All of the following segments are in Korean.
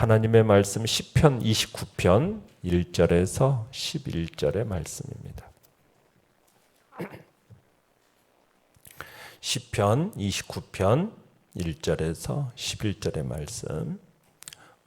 하나님의 말씀 시편 29편 1절에서 11절의 말씀입니다. 시편 29편 1절에서 11절의 말씀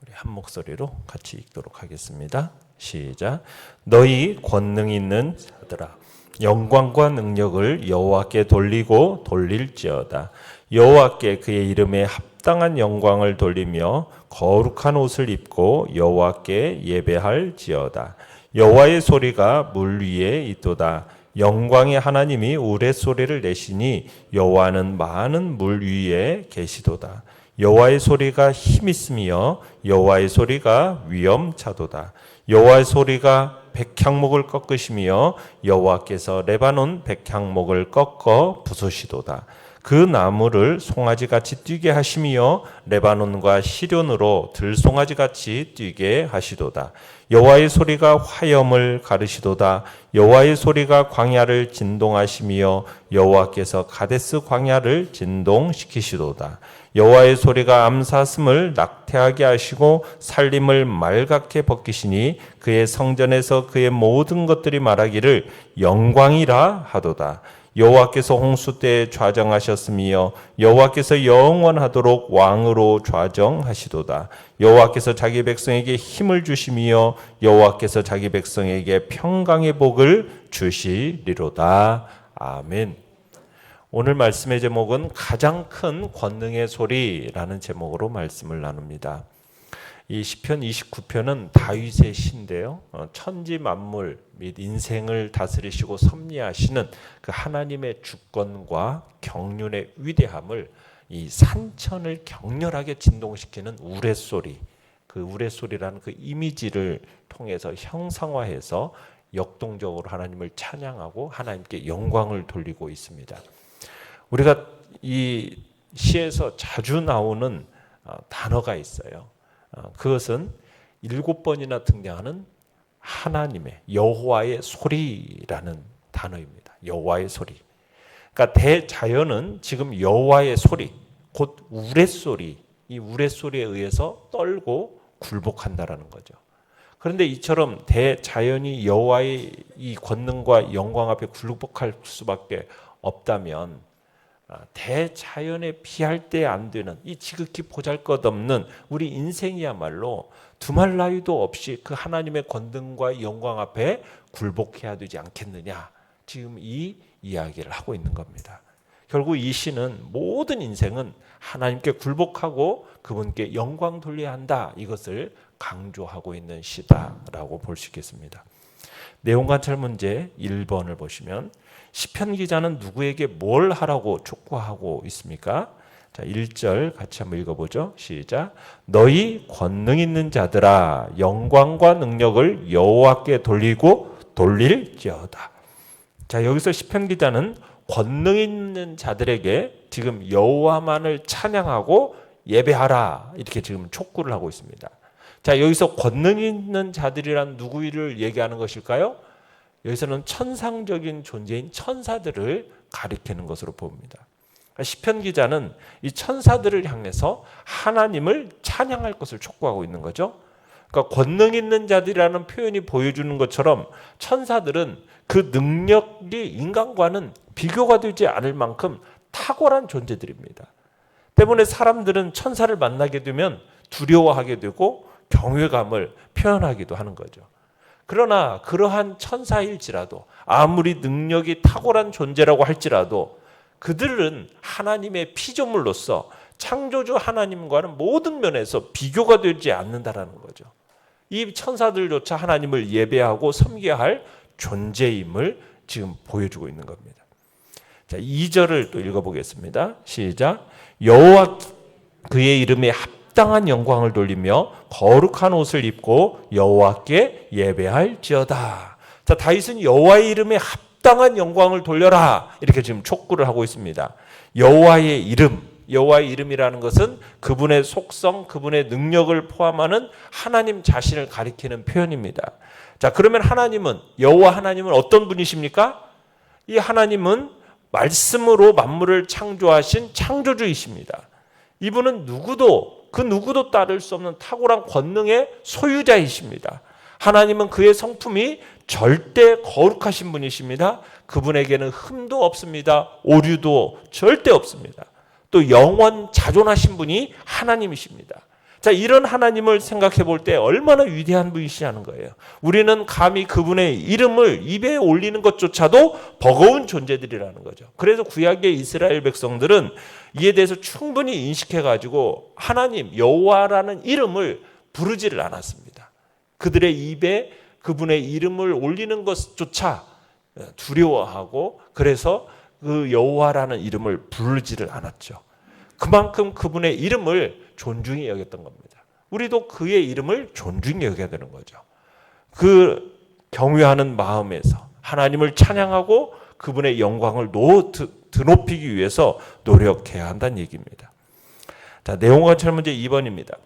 우리 한 목소리로 같이 읽도록 하겠습니다. 시작. 너희 권능 있는 자들아 영광과 능력을 여호와께 돌리고 돌릴지어다. 여호와께 그의 이름에 합당한 영광을 돌리며 거룩한 옷을 입고 여호와께 예배할지어다. 여호와의 소리가 물 위에 있도다. 영광의 하나님이 우레소리를 내시니 여호와는 많은 물 위에 계시도다. 여호와의 소리가 힘 있으며 여호와의 소리가 위엄차도다. 여호와의 소리가 백향목을 꺾으시며 여호와께서 레바논 백향목을 꺾어 부수시도다. 그 나무를 송아지 같이 뛰게 하시며 레바논과 시련으로 들송아지 같이 뛰게 하시도다. 여호와의 소리가 화염을 가르시도다. 여호와의 소리가 광야를 진동하시며 여호와께서 가데스 광야를 진동시키시도다. 여호와의 소리가 암사슴을 낙태하게 하시고 살림을 말갛게 벗기시니 그의 성전에서 그의 모든 것들이 말하기를 영광이라 하도다. 여호와께서 홍수 때 좌정하셨으며 여호와께서 영원하도록 왕으로 좌정하시도다. 여호와께서 자기 백성에게 힘을 주시며 여호와께서 자기 백성에게 평강의 복을 주시리로다. 아멘. 오늘 말씀의 제목은 가장 큰 권능의 소리라는 제목으로 말씀을 나눕니다. 이 시편 29편은 다윗의 시인데요. 어, 천지 만물 및 인생을 다스리시고 섭리하시는 그 하나님의 주권과 경륜의 위대함을 이 산천을 격렬하게 진동시키는 우레소리, 그 우레소리라는 그 이미지를 통해서 형상화해서 역동적으로 하나님을 찬양하고 하나님께 영광을 돌리고 있습니다. 우리가 이 시에서 자주 나오는 어, 단어가 있어요. 어, 그것은 일곱 번이나 등장하는 하나님의 여호와의 소리라는 단어입니다. 여호와의 소리. 그러니까 대자연은 지금 여호와의 소리, 곧 우레소리, 이 우레소리에 의해서 떨고 굴복한다라는 거죠. 그런데 이처럼 대자연이 여호와의 이 권능과 영광 앞에 굴복할 수밖에 없다면 아, 대자연에 피할 때 안 되는 이 지극히 보잘것없는 우리 인생이야말로 두말 나위도 없이 그 하나님의 권능과 영광 앞에 굴복해야 되지 않겠느냐 지금 이 이야기를 하고 있는 겁니다. 결국 이 시는 모든 인생은 하나님께 굴복하고 그분께 영광 돌려야 한다 이것을 강조하고 있는 시다라고 볼 수 있겠습니다. 내용 관찰 문제 1번을 보시면 시편 기자는 누구에게 뭘 하라고 촉구하고 있습니까? 자, 1절 같이 한번 읽어보죠. 시작. 너희 권능 있는 자들아 영광과 능력을 여호와께 돌리고 돌릴지어다. 자, 여기서 시편 기자는 권능 있는 자들에게 지금 여호와만을 찬양하고 예배하라 이렇게 지금 촉구를 하고 있습니다. 자, 여기서 권능 있는 자들이란 누구를 얘기하는 것일까요? 여기서는 천상적인 존재인 천사들을 가리키는 것으로 봅니다. 그러니까 시편 기자는 이 천사들을 향해서 하나님을 찬양할 것을 촉구하고 있는 거죠. 그러니까 권능 있는 자들이라는 표현이 보여주는 것처럼 천사들은 그 능력이 인간과는 비교가 되지 않을 만큼 탁월한 존재들입니다. 때문에 사람들은 천사를 만나게 되면 두려워하게 되고 경외감을 표현하기도 하는 거죠. 그러나 그러한 천사일지라도 아무리 능력이 탁월한 존재라고 할지라도 그들은 하나님의 피조물로서 창조주 하나님과는 모든 면에서 비교가 되지 않는다라는 거죠. 이 천사들조차 하나님을 예배하고 섬겨야 할 존재임을 지금 보여주고 있는 겁니다. 자, 2절을 또 읽어보겠습니다. 시작. 여호와 그의 이름에 합 당한 영광을 돌리며 거룩한 옷을 입고 여호와께 예배할지어다. 자, 다윗은 여호와의 이름에 합당한 영광을 돌려라 이렇게 지금 촉구를 하고 있습니다. 여호와의 이름, 여호와의 이름이라는 것은 그분의 속성, 그분의 능력을 포함하는 하나님 자신을 가리키는 표현입니다. 자, 그러면 하나님은 여호와 하나님은 어떤 분이십니까? 이 하나님은 말씀으로 만물을 창조하신 창조주이십니다. 이분은 누구도 그 누구도 따를 수 없는 탁월한 권능의 소유자이십니다. 하나님은 그의 성품이 절대 거룩하신 분이십니다. 그분에게는 흠도 없습니다. 오류도 절대 없습니다. 또 영원 자존하신 분이 하나님이십니다. 자, 이런 하나님을 생각해 볼 때 얼마나 위대한 분이시냐는 거예요. 우리는 감히 그분의 이름을 입에 올리는 것조차도 버거운 존재들이라는 거죠. 그래서 구약의 이스라엘 백성들은 이에 대해서 충분히 인식해 가지고 하나님 여호와라는 이름을 부르지를 않았습니다. 그들의 입에 그분의 이름을 올리는 것조차 두려워하고 그래서 그 여호와라는 이름을 부르지를 않았죠. 그만큼 그분의 이름을 존중히 여겼던 겁니다. 우리도 그의 이름을 존중히 여겨야 되는 거죠. 그 경외하는 마음에서 하나님을 찬양하고 그분의 영광을 노, 드높이기 위해서 노력해야 한다는 얘기입니다. 자, 내용과 철문제 2번입니다.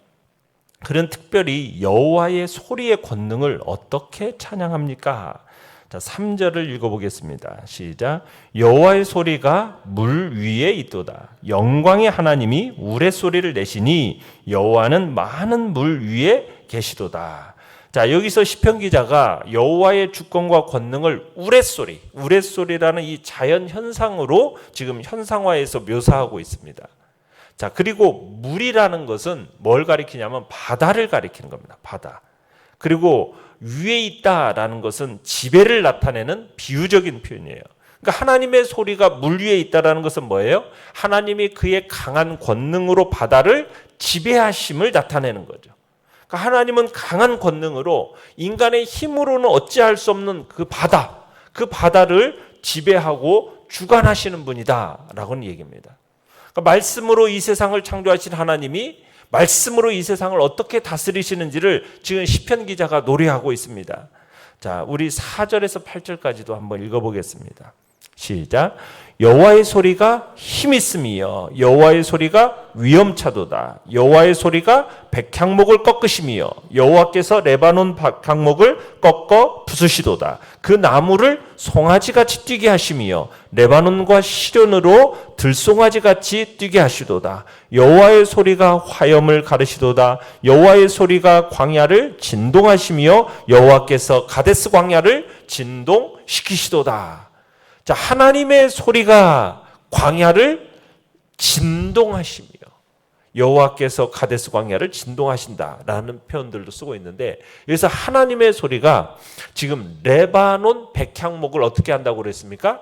그는 특별히 여호와의 소리의 권능을 어떻게 찬양합니까? 자, 3절을 읽어보겠습니다. 시작. 여호와의 소리가 물 위에 있도다. 영광의 하나님이 우레 소리를 내시니 여호와는 많은 물 위에 계시도다. 자, 여기서 시편 기자가 여호와의 주권과 권능을 우레소리, 우레소리라는 이 자연 현상으로 지금 현상화해서 묘사하고 있습니다. 자, 그리고 물이라는 것은 뭘 가리키냐면 바다를 가리키는 겁니다. 바다. 그리고 위에 있다라는 것은 지배를 나타내는 비유적인 표현이에요. 그러니까 하나님의 소리가 물 위에 있다라는 것은 뭐예요? 하나님이 그의 강한 권능으로 바다를 지배하심을 나타내는 거죠. 그러니까 하나님은 강한 권능으로 인간의 힘으로는 어찌할 수 없는 그 바다, 그 바다를 지배하고 주관하시는 분이다라고는 얘기입니다. 그러니까 말씀으로 이 세상을 창조하신 하나님이 말씀으로 이 세상을 어떻게 다스리시는지를 지금 시편 기자가 노래하고 있습니다. 자, 우리 4절에서 8절까지도 한번 읽어보겠습니다. 시작. 여호와의 소리가 힘 있음이여. 여호와의 소리가 위엄차도다. 여호와의 소리가 백향목을 꺾으심이여. 여호와께서 레바논 백향목을 꺾어 부수시도다. 그 나무를 송아지같이 뛰게 하심이여. 레바논과 시련으로 들송아지같이 뛰게 하시도다. 여호와의 소리가 화염을 가르시도다. 여호와의 소리가 광야를 진동하심이여. 여호와께서 가데스 광야를 진동시키시도다 자, 하나님의 소리가 광야를 진동하시며 여호와께서 가데스 광야를 진동하신다라는 표현들도 쓰고 있는데 여기서 하나님의 소리가 지금 레바논 백향목을 어떻게 한다고 그랬습니까?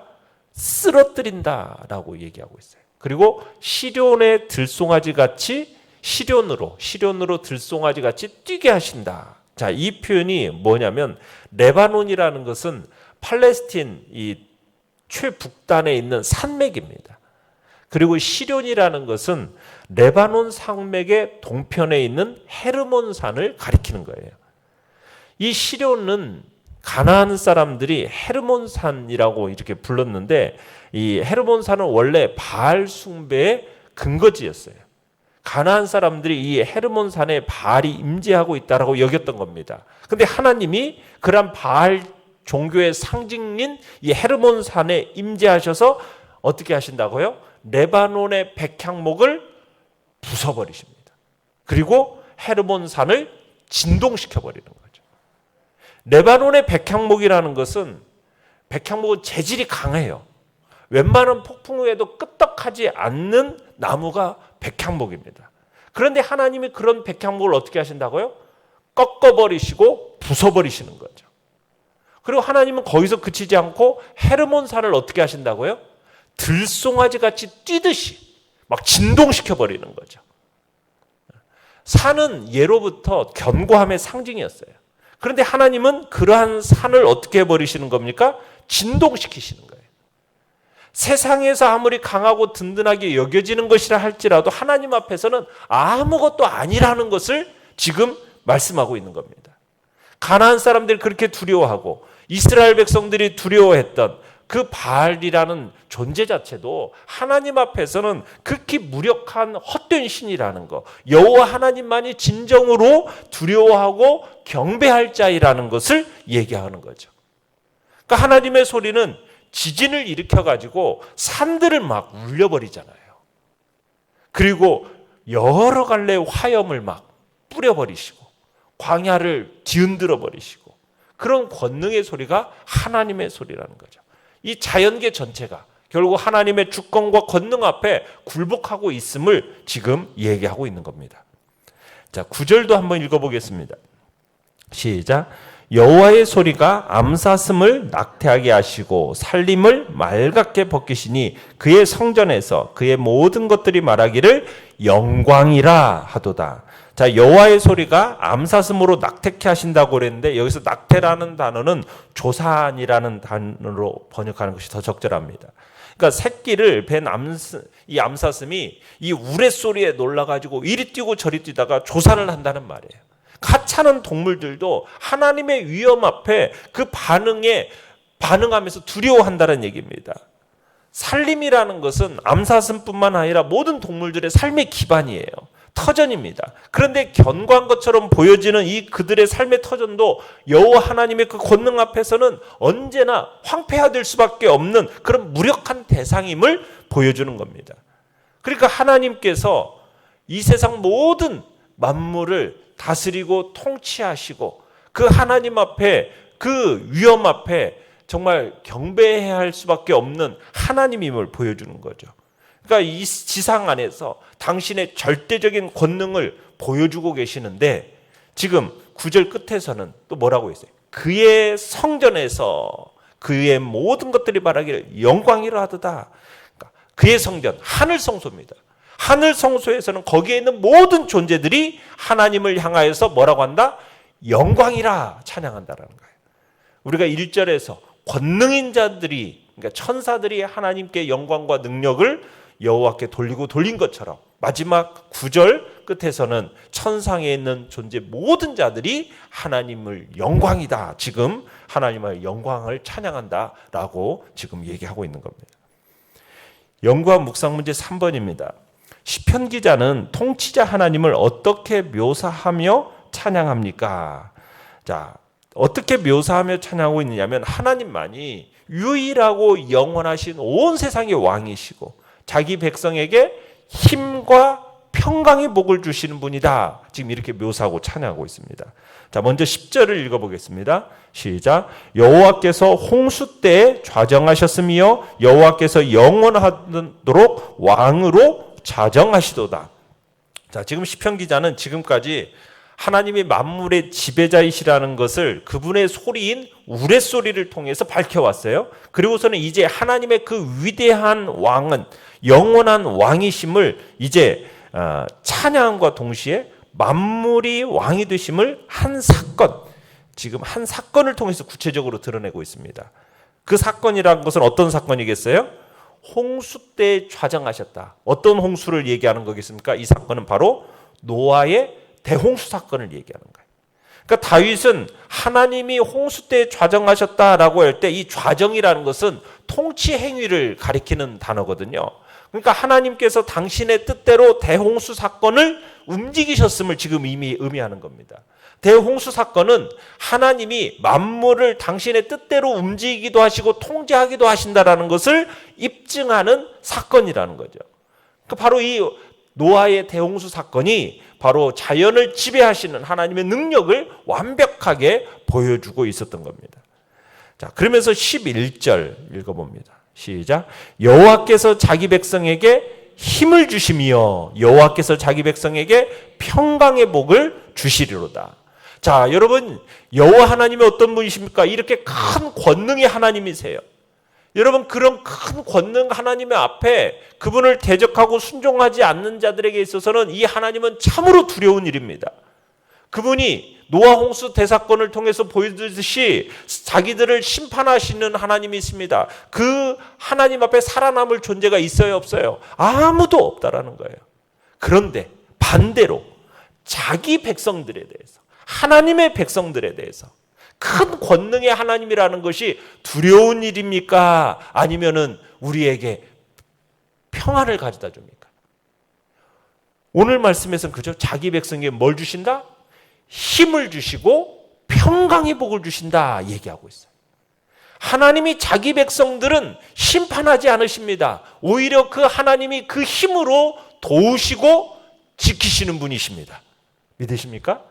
쓰러뜨린다라고 얘기하고 있어요. 그리고 시련의 들송아지 같이 시련으로 시련으로 들송아지 같이 뛰게 하신다. 자, 이 표현이 뭐냐면 레바논이라는 것은 팔레스틴 이 최북단에 있는 산맥입니다. 그리고 시련이라는 것은 레바논 산맥의 동편에 있는 헤르몬 산을 가리키는 거예요. 이 시련은 가나안 사람들이 헤르몬 산이라고 이렇게 불렀는데 이 헤르몬 산은 원래 바알 숭배의 근거지였어요. 가나안 사람들이 이 헤르몬 산에 바알이 임재하고 있다라고 여겼던 겁니다. 근데 하나님이 그런 바알 종교의 상징인 이 헤르몬 산에 임재하셔서 어떻게 하신다고요? 레바논의 백향목을 부숴버리십니다. 그리고 헤르몬 산을 진동시켜 버리는 거죠. 레바논의 백향목이라는 것은 백향목은 재질이 강해요. 웬만한 폭풍 후에도 끄떡하지 않는 나무가 백향목입니다. 그런데 하나님이 그런 백향목을 어떻게 하신다고요? 꺾어버리시고 부숴버리시는 거죠. 그리고 하나님은 거기서 그치지 않고 헤르몬산을 어떻게 하신다고요? 들송아지 같이 뛰듯이 막 진동시켜 버리는 거죠. 산은 예로부터 견고함의 상징이었어요. 그런데 하나님은 그러한 산을 어떻게 해버리시는 겁니까? 진동시키시는 거예요. 세상에서 아무리 강하고 든든하게 여겨지는 것이라 할지라도 하나님 앞에서는 아무것도 아니라는 것을 지금 말씀하고 있는 겁니다. 가나안 사람들이 그렇게 두려워하고 이스라엘 백성들이 두려워했던 그 바알이라는 존재 자체도 하나님 앞에서는 극히 무력한 헛된 신이라는 거, 여호와 하나님만이 진정으로 두려워하고 경배할 자이라는 것을 얘기하는 거죠. 그러니까 하나님의 소리는 지진을 일으켜 가지고 산들을 막 울려버리잖아요. 그리고 여러 갈래 화염을 막 뿌려버리시고 광야를 뒤흔들어 버리시고 그런 권능의 소리가 하나님의 소리라는 거죠. 이 자연계 전체가 결국 하나님의 주권과 권능 앞에 굴복하고 있음을 지금 얘기하고 있는 겁니다. 자, 9절도 한번 읽어 보겠습니다. 시작. 여호와의 소리가 암사슴을 낙태하게 하시고 살림을 맑게 벗기시니 그의 성전에서 그의 모든 것들이 말하기를 영광이라 하도다. 자, 여호와의 소리가 암사슴으로 낙태케 하신다고 그랬는데 여기서 낙태라는 단어는 조산이라는 단어로 번역하는 것이 더 적절합니다. 그러니까 새끼를 벤 암스, 이 암사슴이 이 우레소리에 놀라가지고 이리 뛰고 저리 뛰다가 조산을 한다는 말이에요. 가차는 동물들도 하나님의 위험 앞에 그 반응에 반응하면서 두려워한다는 얘기입니다. 살림이라는 것은 암사슴뿐만 아니라 모든 동물들의 삶의 기반이에요. 터전입니다. 그런데 견고한 것처럼 보여지는 이 그들의 삶의 터전도 여호와 하나님의 그 권능 앞에서는 언제나 황폐화될 수밖에 없는 그런 무력한 대상임을 보여주는 겁니다. 그러니까 하나님께서 이 세상 모든 만물을 다스리고 통치하시고 그 하나님 앞에 그 위험 앞에 정말 경배해야 할 수밖에 없는 하나님임을 보여주는 거죠. 그러니까 이 지상 안에서 당신의 절대적인 권능을 보여주고 계시는데 지금 구절 끝에서는 또 뭐라고 했어요? 그의 성전에서 그의 모든 것들이 말하기를 영광이라 하도다. 그러니까 그의 성전 하늘 성소입니다. 하늘 성소에서는 거기에 있는 모든 존재들이 하나님을 향하여서 뭐라고 한다? 영광이라 찬양한다라는 거예요. 우리가 1절에서 권능인 자들이 그러니까 천사들이 하나님께 영광과 능력을 여호와께 돌리고 돌린 것처럼 마지막 구절 끝에서는 천상에 있는 존재 모든 자들이 하나님을 영광이다. 지금 하나님의 영광을 찬양한다라고 지금 얘기하고 있는 겁니다. 연구와 묵상 문제 3번입니다. 시편 기자는 통치자 하나님을 어떻게 묘사하며 찬양합니까? 자, 어떻게 묘사하며 찬양하고 있느냐면 하나님만이 유일하고 영원하신 온 세상의 왕이시고 자기 백성에게 힘과 평강의 복을 주시는 분이다. 지금 이렇게 묘사하고 찬양하고 있습니다. 자, 먼저 10절을 읽어 보겠습니다. 시작. 여호와께서 홍수 때에 좌정하셨으며 여호와께서 영원하도록 왕으로 좌정하시도다. 자, 지금 시편 기자는 지금까지 하나님이 만물의 지배자이시라는 것을 그분의 소리인 우레소리를 통해서 밝혀왔어요. 그리고서는 이제 하나님의 그 위대한 왕은 영원한 왕이심을 이제 어, 찬양과 동시에 만물이 왕이 되심을 한 사건, 지금 한 사건을 통해서 구체적으로 드러내고 있습니다. 그 사건이라는 것은 어떤 사건이겠어요? 홍수 때 좌정하셨다. 어떤 홍수를 얘기하는 거겠습니까? 이 사건은 바로 노아의 대홍수 사건을 얘기하는 거예요. 그러니까 다윗은 하나님이 홍수 때 좌정하셨다라고 할 때 이 좌정이라는 것은 통치 행위를 가리키는 단어거든요. 그러니까 하나님께서 당신의 뜻대로 대홍수 사건을 움직이셨음을 지금 이미 의미하는 겁니다. 대홍수 사건은 하나님이 만물을 당신의 뜻대로 움직이기도 하시고 통제하기도 하신다라는 것을 입증하는 사건이라는 거죠. 그 바로 이 노아의 대홍수 사건이 바로 자연을 지배하시는 하나님의 능력을 완벽하게 보여주고 있었던 겁니다. 자, 그러면서 11절 읽어봅니다. 시작. 여호와께서 자기 백성에게 힘을 주시며 여호와께서 자기 백성에게 평강의 복을 주시리로다. 자, 여러분 여호와 하나님이 어떤 분이십니까? 이렇게 큰 권능의 하나님이세요. 여러분 그런 큰 권능 하나님의 앞에 그분을 대적하고 순종하지 않는 자들에게 있어서는 이 하나님은 참으로 두려운 일입니다. 그분이 노아 홍수 대사건을 통해서 보여주듯이 자기들을 심판하시는 하나님이 있습니다. 그 하나님 앞에 살아남을 존재가 있어요, 없어요? 아무도 없다라는 거예요. 그런데 반대로 자기 백성들에 대해서 하나님의 백성들에 대해서 큰 권능의 하나님이라는 것이 두려운 일입니까? 아니면은 우리에게 평안을 가져다 줍니까? 오늘 말씀에서는 그죠? 자기 백성에게 뭘 주신다? 힘을 주시고 평강의 복을 주신다 얘기하고 있어요. 하나님이 자기 백성들은 심판하지 않으십니다. 오히려 그 하나님이 그 힘으로 도우시고 지키시는 분이십니다. 믿으십니까?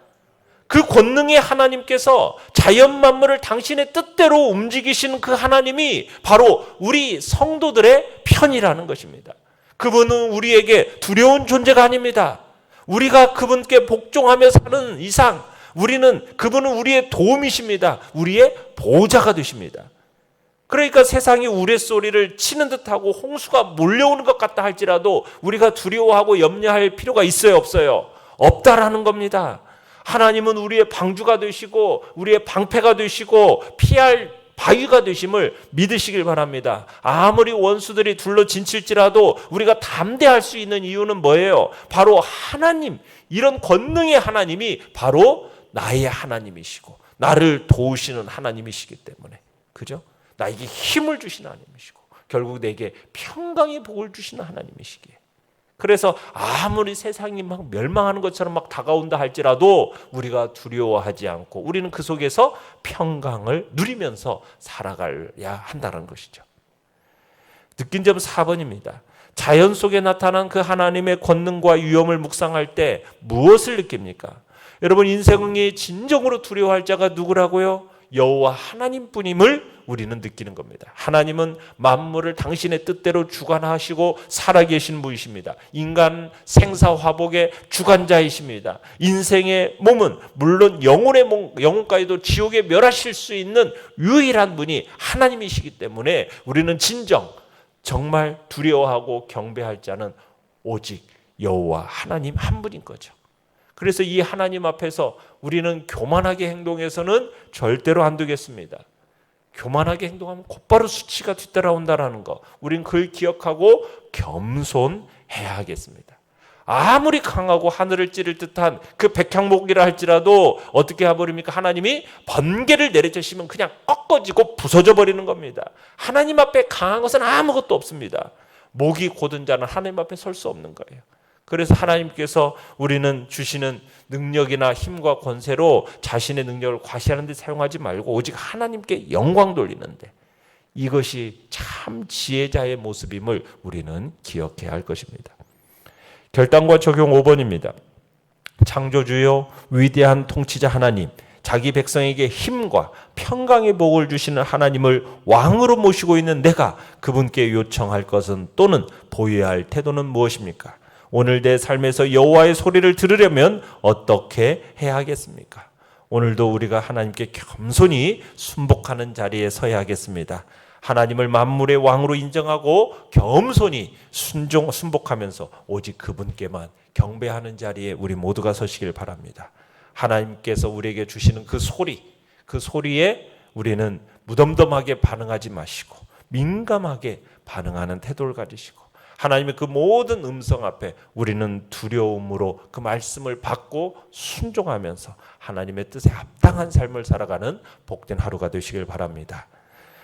그 권능의 하나님께서 자연 만물을 당신의 뜻대로 움직이시는 그 하나님이 바로 우리 성도들의 편이라는 것입니다. 그분은 우리에게 두려운 존재가 아닙니다. 우리가 그분께 복종하며 사는 이상 우리는 그분은 우리의 도움이십니다. 우리의 보호자가 되십니다. 그러니까 세상이 우레소리를 치는 듯하고 홍수가 몰려오는 것 같다 할지라도 우리가 두려워하고 염려할 필요가 있어요, 없어요? 없다라는 겁니다. 하나님은 우리의 방주가 되시고 우리의 방패가 되시고 피할 바위가 되심을 믿으시길 바랍니다. 아무리 원수들이 둘러 진칠지라도 우리가 담대할 수 있는 이유는 뭐예요? 바로 하나님, 이런 권능의 하나님이 바로 나의 하나님이시고 나를 도우시는 하나님이시기 때문에. 그죠? 나에게 힘을 주시는 하나님이시고 결국 내게 평강의 복을 주시는 하나님이시기에. 그래서 아무리 세상이 막 멸망하는 것처럼 막 다가온다 할지라도 우리가 두려워하지 않고 우리는 그 속에서 평강을 누리면서 살아가야 한다는 것이죠. 느낀 점 4번입니다. 자연 속에 나타난 그 하나님의 권능과 위엄을 묵상할 때 무엇을 느낍니까? 여러분 인생이 진정으로 두려워할 자가 누구라고요? 여호와 하나님뿐임을 우리는 느끼는 겁니다. 하나님은 만물을 당신의 뜻대로 주관하시고 살아계신 분이십니다. 인간 생사 화복의 주관자이십니다. 인생의 몸은 물론 영혼의 몸, 영혼까지도 지옥에 멸하실 수 있는 유일한 분이 하나님이시기 때문에 우리는 진정 정말 두려워하고 경배할 자는 오직 여호와 하나님 한 분인 거죠. 그래서 이 하나님 앞에서 우리는 교만하게 행동해서는 절대로 안 되겠습니다. 교만하게 행동하면 곧바로 수치가 뒤따라온다라는 거. 우린 그걸 기억하고 겸손해야 하겠습니다. 아무리 강하고 하늘을 찌를 듯한 그 백향목이라 할지라도 어떻게 해버립니까? 하나님이 번개를 내려주시면 그냥 꺾어지고 부서져 버리는 겁니다. 하나님 앞에 강한 것은 아무것도 없습니다. 목이 고든 자는 하나님 앞에 설 수 없는 거예요. 그래서 하나님께서 우리는 주시는 능력이나 힘과 권세로 자신의 능력을 과시하는 데 사용하지 말고 오직 하나님께 영광 돌리는데 이것이 참 지혜자의 모습임을 우리는 기억해야 할 것입니다. 결단과 적용 5번입니다. 창조주요 위대한 통치자 하나님 자기 백성에게 힘과 평강의 복을 주시는 하나님을 왕으로 모시고 있는 내가 그분께 요청할 것은 또는 보여야 할 태도는 무엇입니까? 오늘 내 삶에서 여호와의 소리를 들으려면 어떻게 해야 하겠습니까? 오늘도 우리가 하나님께 겸손히 순복하는 자리에 서야 하겠습니다. 하나님을 만물의 왕으로 인정하고 겸손히 순종 순복하면서 오직 그분께만 경배하는 자리에 우리 모두가 서시길 바랍니다. 하나님께서 우리에게 주시는 그 소리, 그 소리에 우리는 무덤덤하게 반응하지 마시고 민감하게 반응하는 태도를 가지시고 하나님의 그 모든 음성 앞에 우리는 두려움으로 그 말씀을 받고 순종하면서 하나님의 뜻에 합당한 삶을 살아가는 복된 하루가 되시길 바랍니다.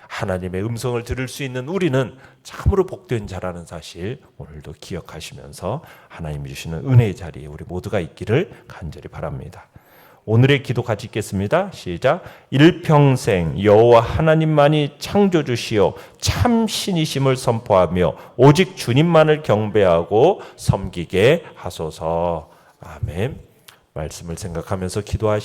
하나님의 음성을 들을 수 있는 우리는 참으로 복된 자라는 사실 오늘도 기억하시면서 하나님이 주시는 은혜의 자리에 우리 모두가 있기를 간절히 바랍니다. 오늘의 기도 같이 읽겠습니다. 시작. 일평생 여호와 하나님만이 창조주시요 참 신이심을 선포하며 오직 주님만을 경배하고 섬기게 하소서. 아멘. 말씀을 생각하면서 기도하시